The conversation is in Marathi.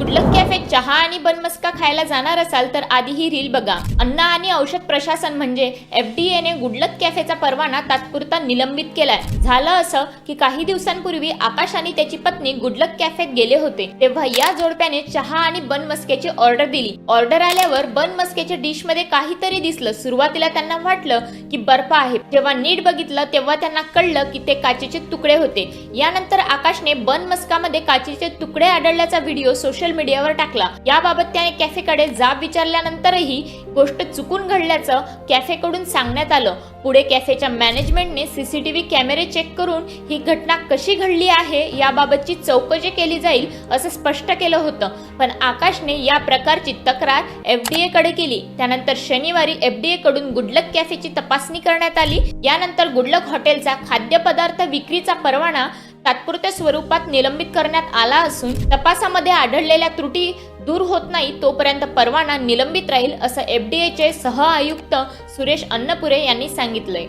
गुडलक कॅफेत चहा आणि बनमस्का खायला जाणार असाल तर आधी ही रील बघा. अन्न आणि औषध प्रशासन म्हणजे एफडीएने गुडलक कॅफेचा परवाना तात्पुरता निलंबित केलाय. झालं असं की काही दिवसांपूर्वी आकाश आणि त्याची पत्नी गुडलक कॅफेत गेले होते. तेव्हा या जोडप्याने चहा आणि बनमस्क्याची ऑर्डर दिली. ऑर्डर आल्यावर बनमस्क्याच्या डिशमध्ये काहीतरी दिसलं. सुरुवातीला त्यांना वाटलं की बर्फ आहे. जेव्हा नीट बघितलं तेव्हा त्यांना कळलं की ते काचेचे तुकडे होते. यानंतर आकाशने बनमस्कामध्ये काचेचे तुकडे आढळल्याचा व्हिडिओ सोशल सोशल मीडियावर टाकला. याबाबत त्याने कॅफेकडे जाब विचारल्यानंतरही गोष्ट चुकून घडल्याचं कॅफेकडून सांगण्यात आलं. पुढे कॅफेच्या मॅनेजमेंटने सीसीटीव्ही कॅमेरे चेक करून ही घटना कशी घडली आहे याबाबतची चौकशी केली जाईल असं स्पष्ट केलं होतं. पण आकाशने या प्रकारची तक्रार एफडीए कडे केली. त्यानंतर शनिवारी एफडीए कडून गुडलक कॅफेची तपासणी करण्यात आली. यानंतर गुडलक हॉटेलचा खाद्यपदार्थ विक्रीचा परवाना तात्पुरत्या स्वरूपात निलंबित करण्यात आला असून तपासामध्ये आढळलेल्या त्रुटी दूर होत नाही तोपर्यंत परवाना निलंबित राहील असं एफडीएचे सह आयुक्त सुरेश अन्नपुरे यांनी सांगितलंय.